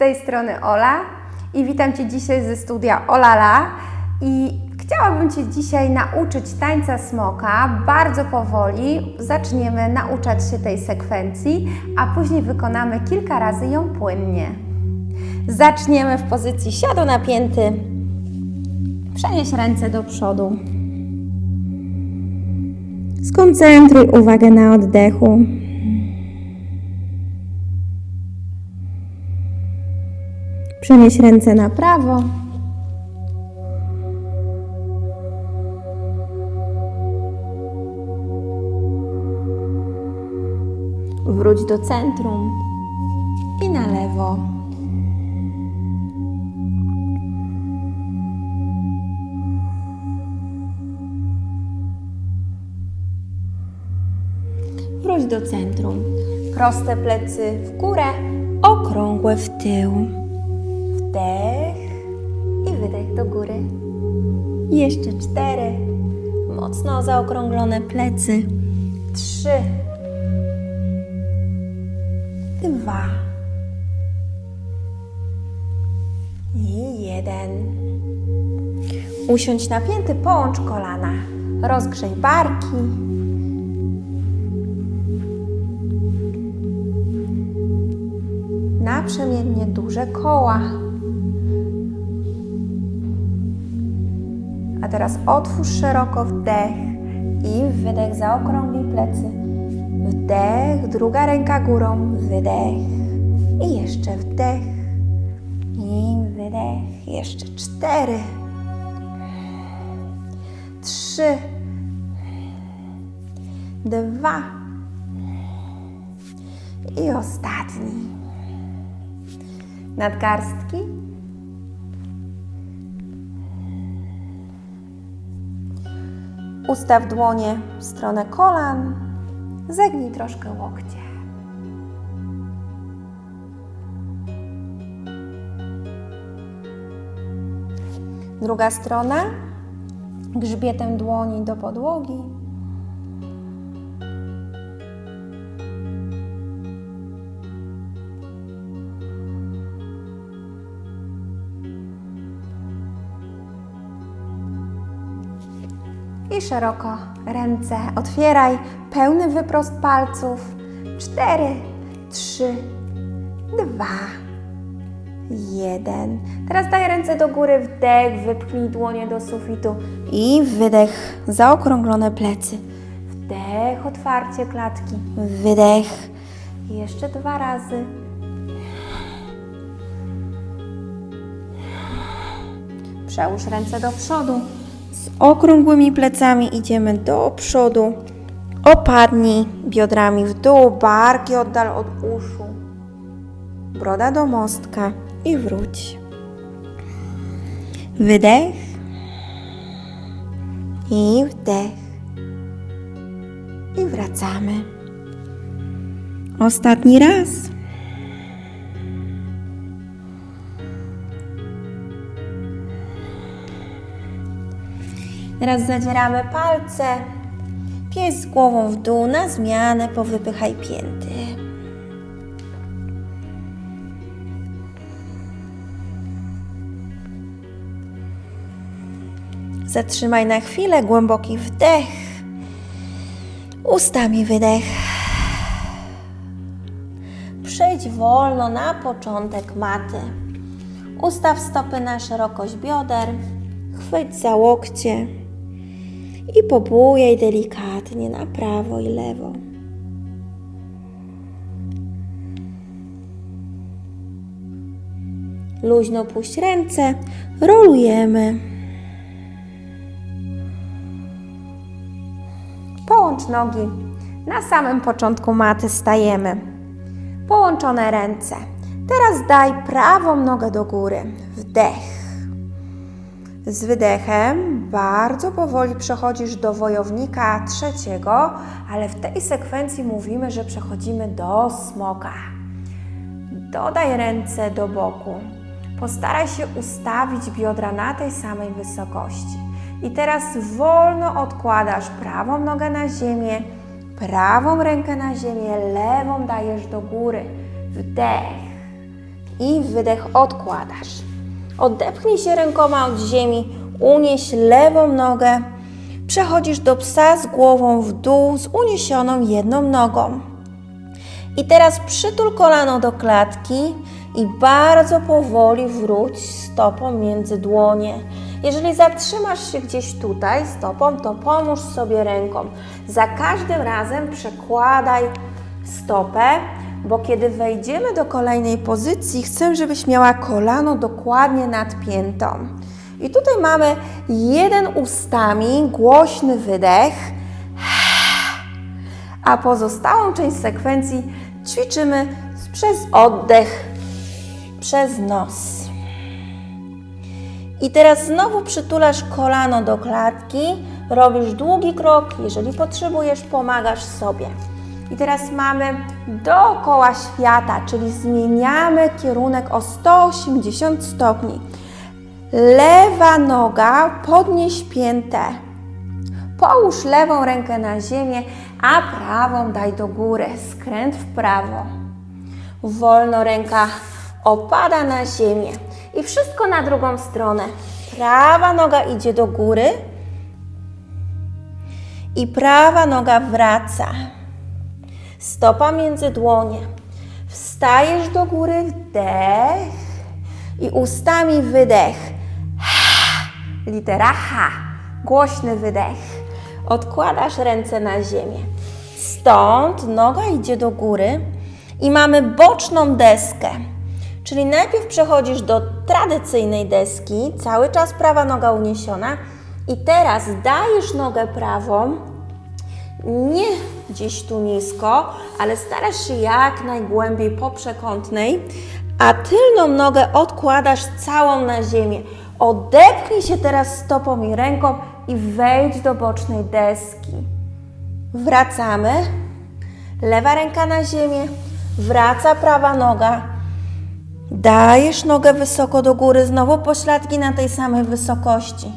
Tej strony Ola i witam Cię dzisiaj ze studia Olala i chciałabym Cię dzisiaj nauczyć tańca smoka bardzo powoli. Zaczniemy nauczać się tej sekwencji, a później wykonamy kilka razy ją płynnie. Zaczniemy w pozycji siadu napięty. Przenieś ręce do przodu. Skoncentruj uwagę na oddechu. Przenieś ręce na prawo. Wróć do centrum i na lewo. Wróć do centrum. Proste plecy w górę, okrągłe w tył. Wdech i wydech do góry. Jeszcze cztery. Mocno zaokrąglone plecy. Trzy. Dwa. I jeden. Usiądź napięty, połącz kolana. Rozgrzej barki. Naprzemiennie duże koła. Teraz otwórz szeroko wdech i wydech, zaokrąglij plecy. Wdech, druga ręka górą, wydech i jeszcze wdech. I wydech, jeszcze cztery, trzy, dwa. I ostatni. Nadgarstki Ustaw dłonie w stronę kolan, zegnij troszkę łokcie. Druga strona, grzbietem dłoni do podłogi. I szeroko ręce otwieraj, pełny wyprost palców. Cztery, trzy, dwa, jeden. Teraz daj ręce do góry, wdech, wypchnij dłonie do sufitu i wydech, zaokrąglone plecy. Wdech, otwarcie klatki, wydech. Jeszcze dwa razy. Przełóż ręce do przodu. Z okrągłymi plecami idziemy do przodu. Opadnij biodrami w dół, barki oddal od uszu. Broda do mostka i wróć. Wydech i wdech. I wracamy. Ostatni raz. Teraz zadzieramy palce. Pies z głową w dół, na zmianę powypychaj pięty. Zatrzymaj na chwilę głęboki wdech. Ustami wydech. Przejdź wolno na początek maty. Ustaw stopy na szerokość bioder. Chwyć za łokcie i pobujaj delikatnie na prawo i lewo. Luźno puść ręce, rolujemy. Połącz nogi. Na samym początku maty stajemy. Połączone ręce. Teraz daj prawą nogę do góry. Wdech. Z wydechem bardzo powoli przechodzisz do wojownika trzeciego, ale w tej sekwencji mówimy, że przechodzimy do smoka. Dodaj ręce do boku. Postaraj się ustawić biodra na tej samej wysokości. I teraz wolno odkładasz prawą nogę na ziemię, prawą rękę na ziemię, lewą dajesz do góry. Wdech. i wydech odkładasz. Odepchnij się rękoma od ziemi, unieś lewą nogę. Przechodzisz do psa z głową w dół z uniesioną jedną nogą. I teraz przytul kolano do klatki i bardzo powoli wróć stopą między dłonie. Jeżeli zatrzymasz się gdzieś tutaj stopą, to pomóż sobie ręką. Za każdym razem przekładaj stopę, bo kiedy wejdziemy do kolejnej pozycji, chcę, żebyś miała kolano dokładnie nad piętą. I tutaj mamy jeden ustami, głośny wydech, a pozostałą część sekwencji ćwiczymy przez oddech, przez nos. I teraz znowu przytulasz kolano do klatki, robisz długi krok, jeżeli potrzebujesz, pomagasz sobie. I teraz mamy dookoła świata, czyli zmieniamy kierunek o 180 stopni. Lewa noga podnieś piętę. Połóż lewą rękę na ziemię, a prawą daj do góry. Skręt w prawo. Wolno ręka opada na ziemię. I wszystko na drugą stronę. Prawa noga idzie do góry i prawa noga wraca. Stopa między dłonie. Wstajesz do góry, wdech i ustami wydech. Litera H. Głośny wydech. Odkładasz ręce na ziemię. Stąd noga idzie do góry i mamy boczną deskę. Czyli najpierw przechodzisz do tradycyjnej deski, cały czas prawa noga uniesiona i teraz dajesz nogę prawą, nie gdzieś tu nisko, ale starasz się jak najgłębiej po przekątnej, a tylną nogę odkładasz całą na ziemię. Odepchnij się teraz stopą i ręką i wejdź do bocznej deski. Wracamy. Lewa ręka na ziemię, wraca prawa noga. Dajesz nogę wysoko do góry, znowu pośladki na tej samej wysokości.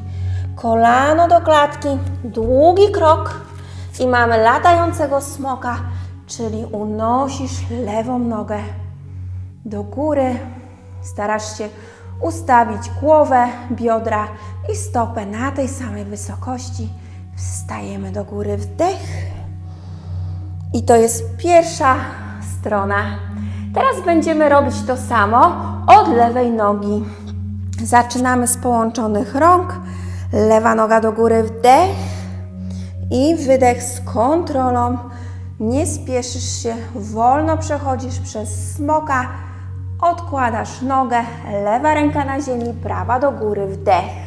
Kolano do klatki, długi krok i mamy latającego smoka, czyli unosisz lewą nogę do góry. Starasz się ustawić głowę, biodra i stopę na tej samej wysokości. Wstajemy do góry, wdech. I to jest pierwsza strona. Teraz będziemy robić to samo od lewej nogi. Zaczynamy z połączonych rąk. Lewa noga do góry, wdech i wydech z kontrolą. Nie spieszysz się, wolno przechodzisz przez smoka. Odkładasz nogę, lewa ręka na ziemi, prawa do góry, wdech.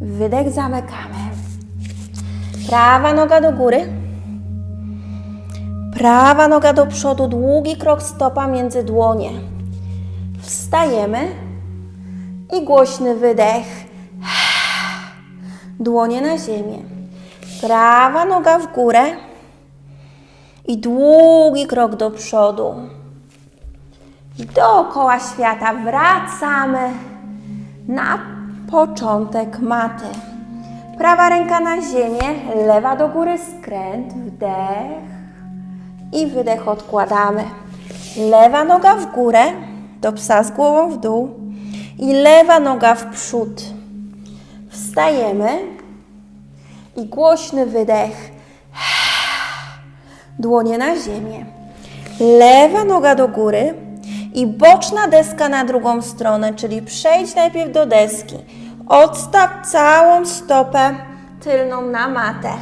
Wydech zamykamy. Prawa noga do góry. Prawa noga do przodu, długi krok stopa między dłonie. Wstajemy i głośny wydech. Dłonie na ziemię. Prawa noga w górę i długi krok do przodu. Dookoła świata wracamy na początek maty. Prawa ręka na ziemię, lewa do góry, skręt, wdech i wydech odkładamy. Lewa noga w górę, do psa z głową w dół i lewa noga w przód. Wstajemy i głośny wydech. Dłonie na ziemię. Lewa noga do góry i boczna deska na drugą stronę, czyli przejdź najpierw do deski. Odstaw całą stopę tylną na matę.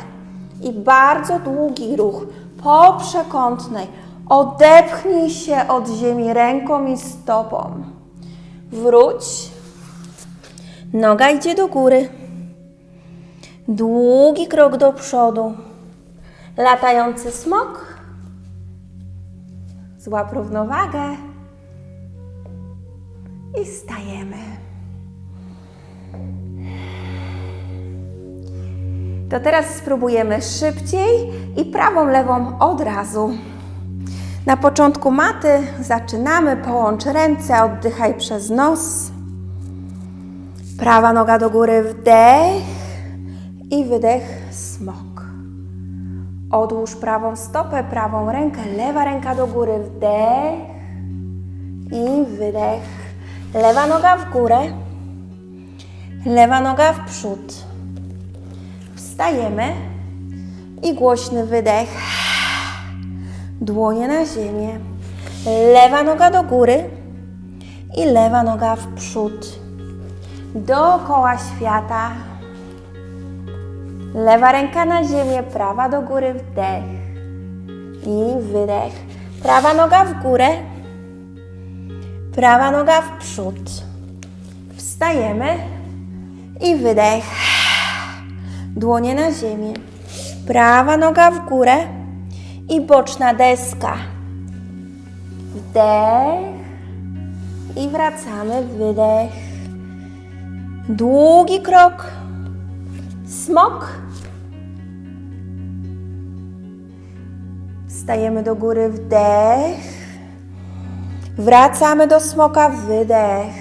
I bardzo długi ruch po przekątnej. Odepchnij się od ziemi ręką i stopą. Wróć. Noga idzie do góry. Długi krok do przodu. Latający smok. Złap równowagę. I stajemy. To teraz spróbujemy szybciej i prawą, lewą od razu. Na początku maty zaczynamy. Połącz ręce, oddychaj przez nos. Prawa noga do góry, wdech i wydech, smok. Odłóż prawą stopę, prawą rękę, lewa ręka do góry, wdech I wydech. Lewa noga w górę. Lewa noga w przód. Wstajemy. I głośny wydech. Dłonie na ziemię. Lewa noga do góry. I lewa noga w przód. Dookoła świata. Lewa ręka na ziemię, prawa do góry, wdech i wydech. Prawa noga w górę, prawa noga w przód. Wstajemy i wydech. Dłonie na ziemię, prawa noga w górę i boczna deska. Wdech i wracamy, wydech. Długi krok. Smok. Stajemy do góry, wdech. Wracamy do smoka, wydech.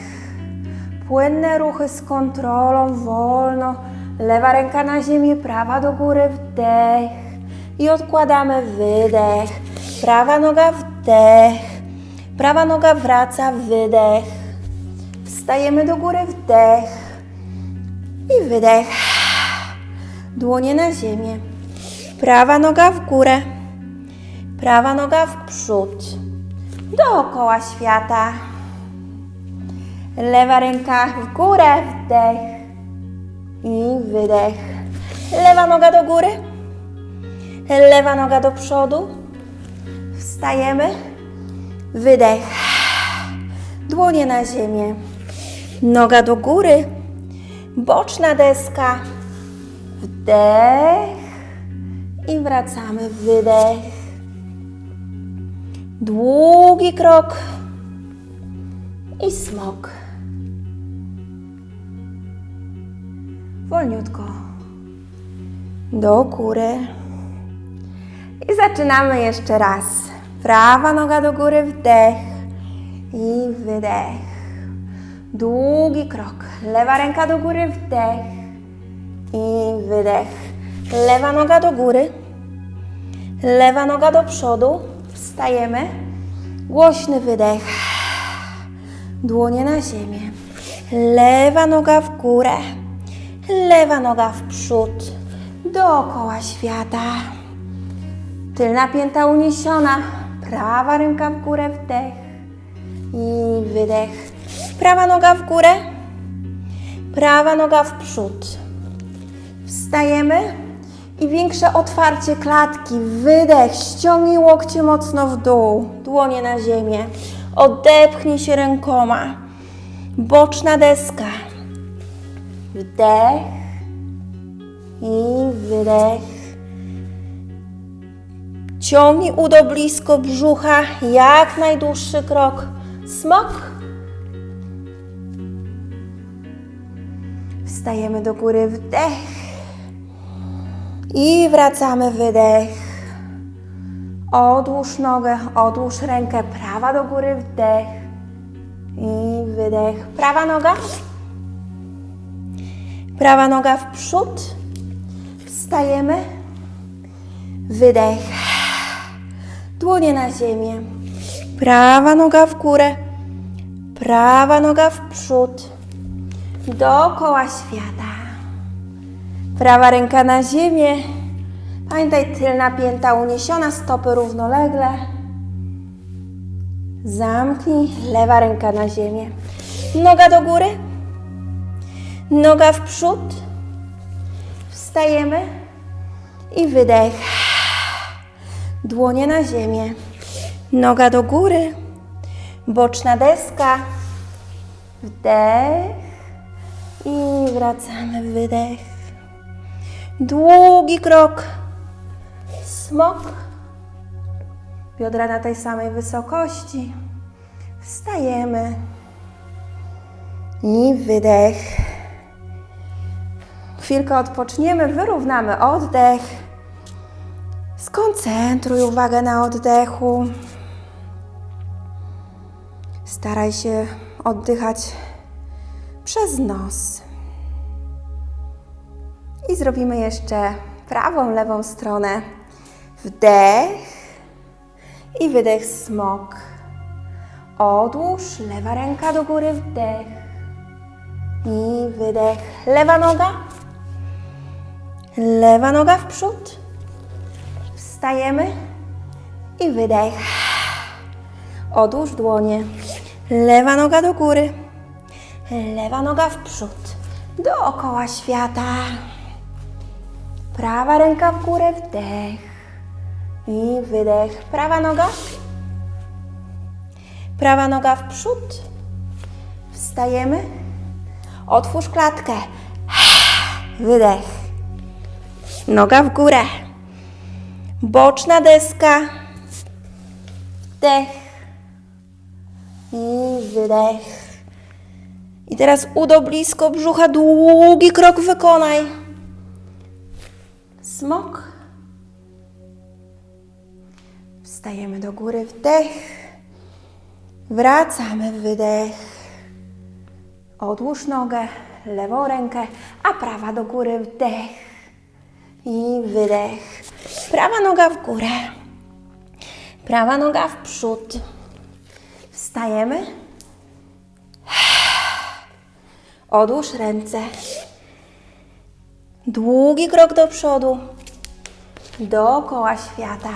Płynne ruchy z kontrolą, wolno. Lewa ręka na ziemię, prawa do góry, wdech. I odkładamy, wydech. Prawa noga, wdech. Prawa noga wraca, wydech. Wstajemy do góry, wdech. I wydech. Dłonie na ziemię. Prawa noga w górę. Prawa noga w przód. Dookoła świata. Lewa ręka w górę, wdech. I wydech. Lewa noga do góry. Lewa noga do przodu. Wstajemy. Wydech. Dłonie na ziemię. Noga do góry. Boczna deska. Wdech. I wracamy. Wydech. Długi krok. I smok. Wolniutko. Do góry. I zaczynamy jeszcze raz. Prawa noga do góry, wdech i wydech. Długi krok. Lewa ręka do góry, wdech i wydech. Lewa noga do góry. Lewa noga do przodu. Wstajemy. Głośny wydech. Dłonie na ziemię. Lewa noga w górę. Lewa noga w przód. Dookoła świata. Tylna pięta uniesiona. Prawa ręka w górę, wdech i wydech. Prawa noga w górę. Prawa noga w przód. Wstajemy i większe otwarcie klatki. Wydech. Ściągnij łokcie mocno w dół. Dłonie na ziemię. Odepchnij się rękoma. Boczna deska. Wdech i wydech. Ciągnij udo blisko brzucha, jak najdłuższy krok. Smok. Wstajemy do góry, wdech. I wracamy, wydech. Odłóż nogę, odłóż rękę, prawa do góry, wdech. I wydech. Prawa noga. Prawa noga w przód. Wstajemy. Wydech. Dłonie na ziemię. Prawa noga w górę. Prawa noga w przód. Dookoła świata. Prawa ręka na ziemię. Pamiętaj, tylna pięta uniesiona, stopy równolegle. Zamknij, lewa ręka na ziemię. Noga do góry. Noga w przód. Wstajemy i wydech. Dłonie na ziemię. Noga do góry. Boczna deska. Wdech. I wracamy. Wydech. Długi krok. Smok. Biodra na tej samej wysokości. Wstajemy. I wydech. Chwilkę odpoczniemy, wyrównamy oddech. Skoncentruj uwagę na oddechu. Staraj się oddychać przez nos. I zrobimy jeszcze prawą, lewą stronę. Wdech i wydech smok. Odłóż, lewa ręka do góry, wdech. I wydech. Lewa noga. Lewa noga w przód. Wstajemy i wydech. Odłóż dłonie. Lewa noga do góry. Lewa noga w przód. Dookoła świata. Prawa ręka w górę, wdech. I wydech. Prawa noga. Prawa noga w przód. Wstajemy. Otwórz klatkę. Wydech. Noga w górę. Boczna deska. Wdech. I wydech. I teraz udo blisko brzucha. Długi krok wykonaj. Smok. Wstajemy do góry. Wdech. Wracamy. Wydech. Odłóż nogę, lewą rękę, a prawa do góry, wdech i wydech. Prawa noga w górę, prawa noga w przód. Wstajemy. Odłóż ręce. Długi krok do przodu, dookoła świata.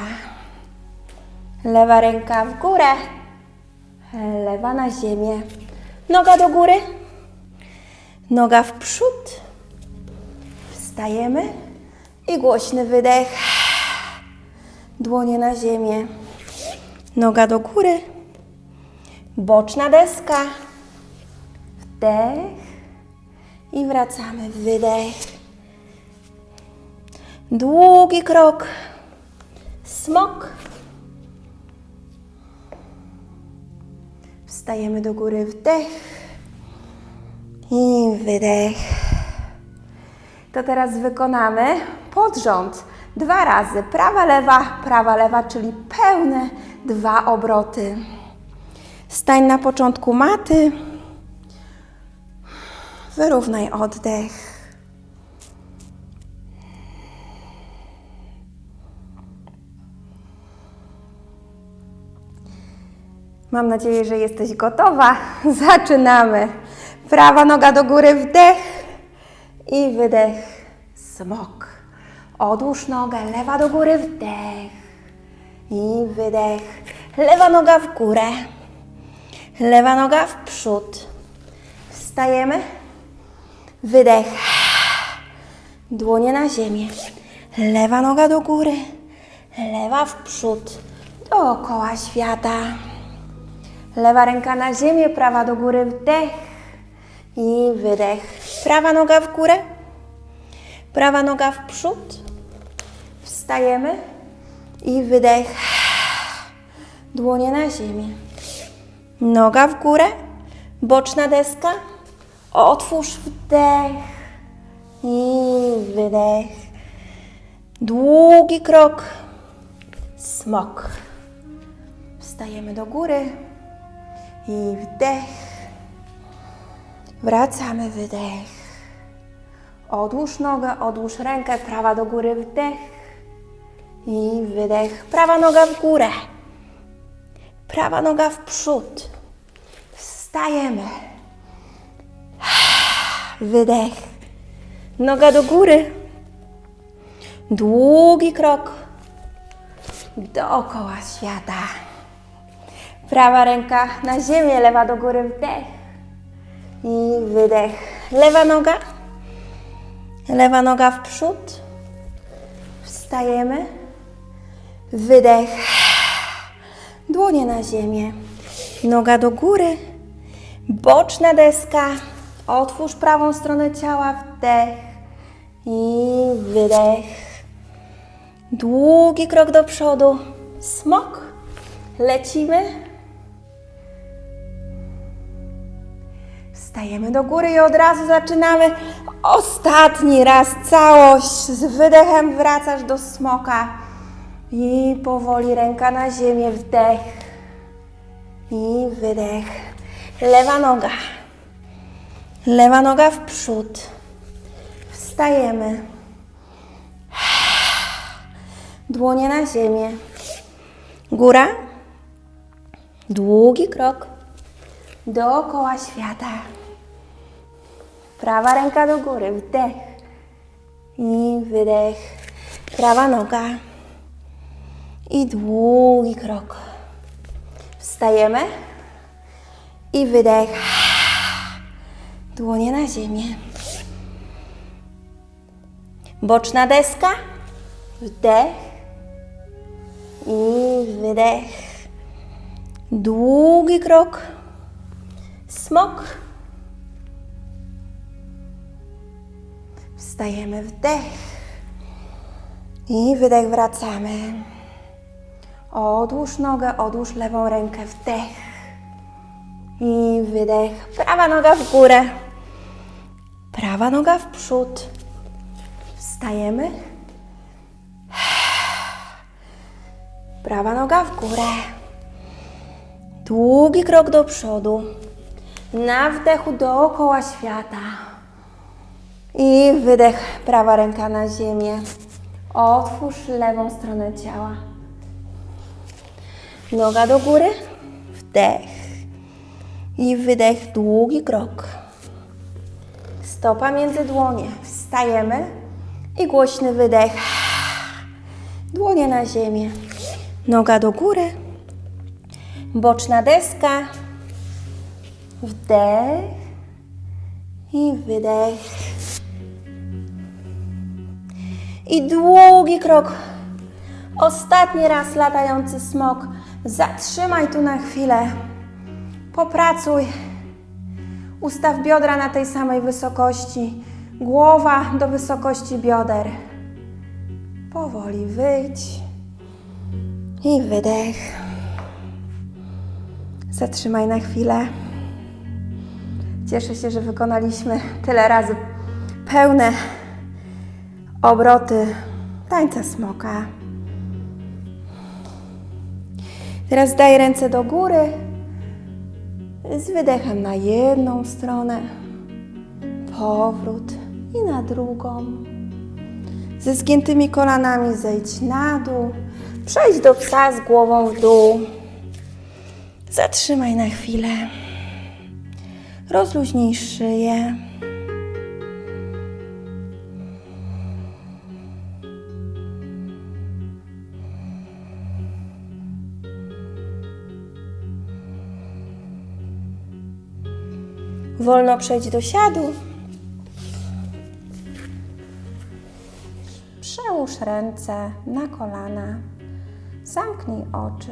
Lewa ręka w górę, lewa na ziemię. Noga do góry, noga w przód. Wstajemy i głośny wydech. Dłonie na ziemię. Noga do góry. Boczna deska. Wdech i wracamy. Wydech. Długi krok. Smok. Wstajemy do góry. Wdech. I wydech. To teraz wykonamy pod rząd. Dwa razy. Prawa, lewa, prawa, lewa, czyli pełne dwa obroty. Stań na początku maty. Wyrównaj oddech. Mam nadzieję, że jesteś gotowa. Zaczynamy. Prawa noga do góry, wdech i wydech. Smok. Odłóż nogę, lewa do góry, wdech i wydech. Lewa noga w górę, lewa noga w przód. Wstajemy. Wydech. Dłonie na ziemię. Lewa noga do góry, lewa w przód. Dookoła świata. Lewa ręka na ziemię, prawa do góry, wdech i wydech. Prawa noga w górę, prawa noga w przód. Wstajemy i wydech. Dłonie na ziemię. Noga w górę, boczna deska. Otwórz wdech i wydech. Długi krok. Smok. Wstajemy do góry i wdech. Wracamy, wydech. Odłóż nogę, odłóż rękę, prawa do góry, wdech i wydech. Prawa noga w górę, prawa noga w przód. Wstajemy. Wydech. Noga do góry. Długi krok dookoła świata. Prawa ręka na ziemię, lewa do góry, wdech i wydech. Lewa noga, lewa noga w przód. Wstajemy. Wydech. Dłonie na ziemię. Noga do góry. Boczna deska. Otwórz prawą stronę ciała. Wdech i wydech. Długi krok do przodu. Smok. Lecimy. Wstajemy do góry i od razu zaczynamy. Ostatni raz całość. Z wydechem wracasz do smoka. I powoli ręka na ziemię. Wdech. I wydech. Lewa noga. Lewa noga w przód. Wstajemy. Dłonie na ziemię. Góra. Długi krok. dookoła świata. Prawa ręka do góry, wdech i wydech. Prawa noga i długi krok. Wstajemy i wydech. Dłonie na ziemię. Boczna deska, wdech i wydech. Długi krok. Smok. Wstajemy, wdech. I wydech, wracamy. Odłóż nogę, odłóż lewą rękę, wdech. I wydech. Prawa noga w górę. Prawa noga w przód. Wstajemy. Prawa noga w górę. Długi krok do przodu. Na wdechu dookoła świata. I wydech, prawa ręka na ziemię. Otwórz lewą stronę ciała. Noga do góry. Wdech. I wydech, długi krok. Stopa między dłonie. Wstajemy. I głośny wydech. Dłonie na ziemię. Noga do góry. Boczna deska. Wdech i wydech. I długi krok. Ostatni raz latający smok. Zatrzymaj tu na chwilę. Popracuj. Ustaw biodra na tej samej wysokości. Głowa do wysokości bioder. Powoli wyjdź. I wydech. Zatrzymaj na chwilę. Cieszę się, że wykonaliśmy tyle razy pełne obroty tańca smoka. Teraz daj ręce do góry z wydechem na jedną stronę, powrót i na drugą. Ze zgiętymi kolanami zejdź na dół, przejdź do psa z głową w dół. Zatrzymaj na chwilę. Rozluźnij szyję. Wolno przejdź do siadu. Przełóż ręce na kolana. Zamknij oczy.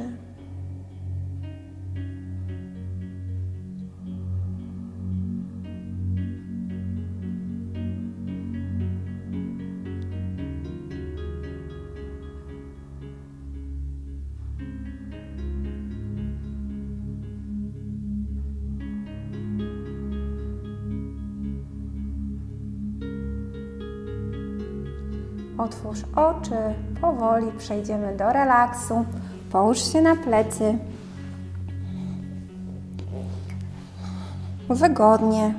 Otwórz oczy, powoli przejdziemy do relaksu. Połóż się na plecy. Wygodnie.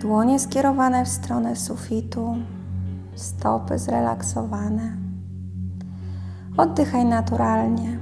Dłonie skierowane w stronę sufitu, stopy zrelaksowane. Oddychaj naturalnie.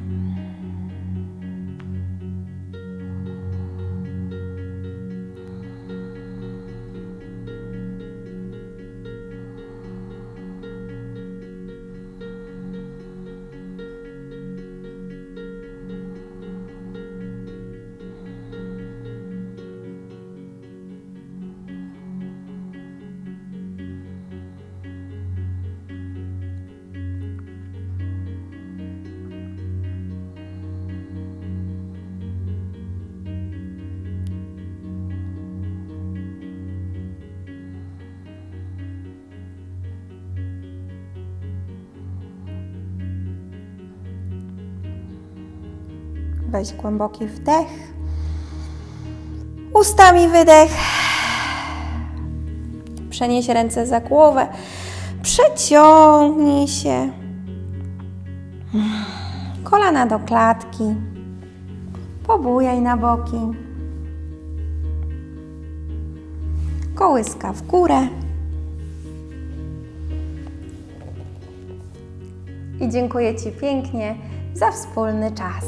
Weź głęboki wdech. Ustami wydech. Przenieś ręce za głowę. Przeciągnij się. Kolana do klatki. Pobujaj na boki. Kołyska w górę. I dziękuję Ci pięknie za wspólny czas.